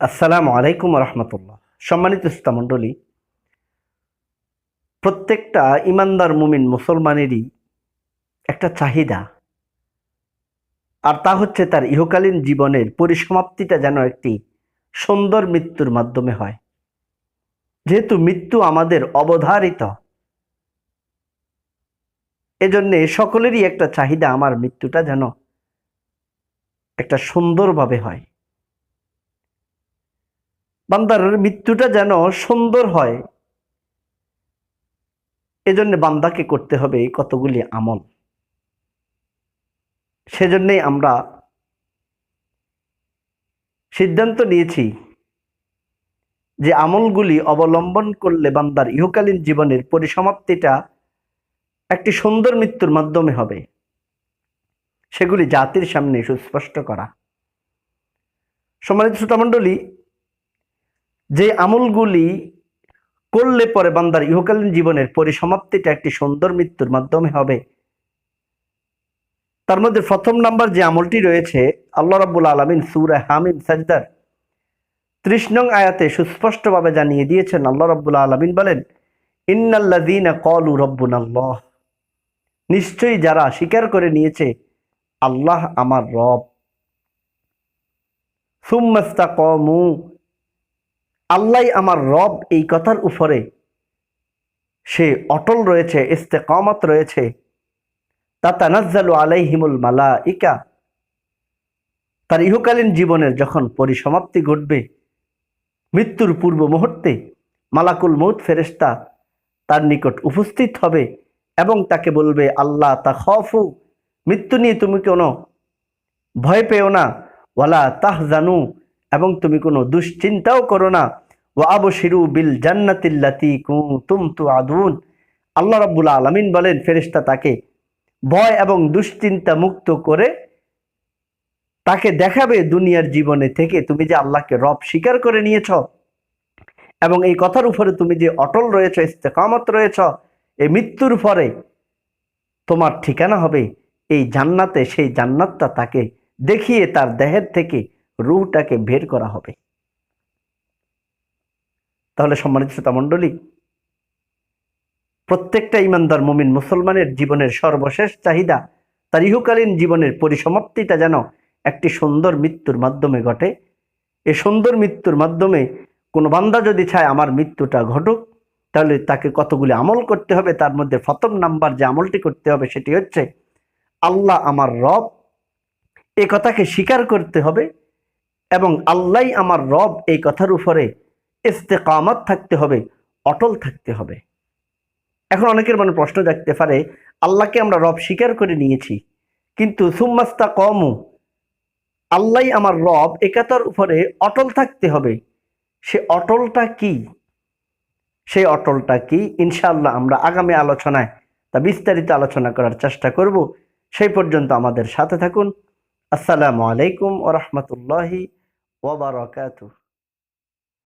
আসসালামু আলাইকুম রহমতুল্লাহ। সম্মানিত মণ্ডলী, প্রত্যেকটা ইমানদার মুমিন মুসলমানেরই একটা চাহিদা। আর তা হচ্ছে তার ইহকালীন জীবনের পরিসমাপ্তিটা যেন একটি সুন্দর মৃত্যুর মাধ্যমে হয়। যেহেতু মৃত্যু আমাদের অবধারিত, এজন্যে সকলেরই একটা চাহিদা আমার মৃত্যুটা যেন একটা সুন্দরভাবে হয়। বান্দার মৃত্যুটা যেন সুন্দর হয়। এজন্য বান্দাকে করতে হবে কতগুলি আমল। সেজন্যই আমরা সিদ্ধান্ত নিয়েছি যে আমলগুলি অবলম্বন করলে বান্দার ইহকালীন জীবনের পরিসমাপ্তিটা একটি সুন্দর মৃত্যুর মাধ্যমে হবে। সেগুলি জাতির সামনে সুস্পষ্ট করা। সম্মানিত শ্রোতামণ্ডলী যে আমলগুলি করলে পরে বান্দার ইহকালীন জীবনের পরিসমাপ্তিটা একটি সুন্দর মৃত্যুর মাধ্যমে হবে। তার মধ্যে প্রথম নাম্বার যে আমলটি রয়েছে, আল্লাহ রাব্বুল আলমিন সুরা হামিম সাজদার ত্রিশ নং আয়াতে সুস্পষ্টভাবে জানিয়ে দিয়েছেন। আল্লাহ রাব্বুল আলমিন বলেন ইন্নাল্লাদিনা কলু রব্বুন আল্লাহ নিশ্চয়ই যারা স্বীকার করে নিয়েছে, আল্লাহ আমার রব। সুম্মাস্তা কমু আল্লাহ আমার রব এই কথার উপরে। সে অটল রয়েছে, ইস্তেকামত রয়েছে। তা তানাজ্জালু আলাইহিমুল মালা ইকা তার ইহকালীন জীবনের যখন পরিসমাপ্তি ঘটবে, মৃত্যুর পূর্ব মুহূর্তে মালাকুল মৌত ফেরেস্তা তার নিকট উপস্থিত হবে এবং তাকে বলবে, আল্লাহ তা খফু, মৃত্যু নিয়ে তুমি কোনো ভয় পেও না। ওয়ালা তাহ জানু এবং তুমি কোনো দুশ্চিন্তাও করো না। ও আবু শিরু বিল জান্নাতিল্লাতি তুম তু আদুন আল্লাহ রাব্বুল আলমিন বলেন ফেরিস্তা তাকে ভয় এবং দুশ্চিন্তা মুক্ত করে তাকে দেখাবে দুনিয়ার জীবনে থেকে তুমি যে আল্লাহকে রব স্বীকার করে নিয়েছ। এবং এই কথার উপরে তুমি যে অটল রয়েছ, ইস্তেকামত রয়েছ, এই মৃত্যুর পরে তোমার ঠিকানা হবে এই জান্নাতে। সেই জান্নাতটা তাকে দেখিয়ে তার দেহের থেকে রুহটাকে বের করা হবে। তাহলে সম্মানিত শ্রোতা মণ্ডলী, প্রত্যেকটা ইমানদার মুমিন মুসলমানের জীবনের সর্বশেষ চাহিদা তার ইহকালীন জীবনের পরিসমাপ্তিটা যেন একটি সুন্দর মৃত্যুর মাধ্যমে ঘটে। এ সুন্দর মৃত্যুর মাধ্যমে কোনো বান্দা যদি চায় আমার মৃত্যুটা ঘটুক, তাহলে তাকে কতগুলি আমল করতে হবে, তার মধ্যে প্রথম নাম্বার যে আমলটি করতে হবে সেটি হচ্ছে, আল্লাহ আমার রব, এ কথাকে স্বীকার করতে হবে এবং আল্লাহ আমার রব এই কথার উপরে ইস্তেকামত থাকতে হবে, অটল থাকতে হবে। এখন অনেকের মনে প্রশ্ন দেখতে পারে, আল্লাহকে আমরা রব স্বীকার করে নিয়েছি, কিন্তু সুম্মাস্তা কমু আল্লাহ আমার রব একাতার উপরে অটল থাকতে হবে, সে অটলটা কি? সেই অটলটা কি? ইনশাআল্লাহ আমরা আগামী আলোচনায় তা বিস্তারিত আলোচনা করার চেষ্টা করব। সেই পর্যন্ত আমাদের সাথে থাকুন। আসসালামু আলাইকুম ওরহমতুল্লাহি وبركاته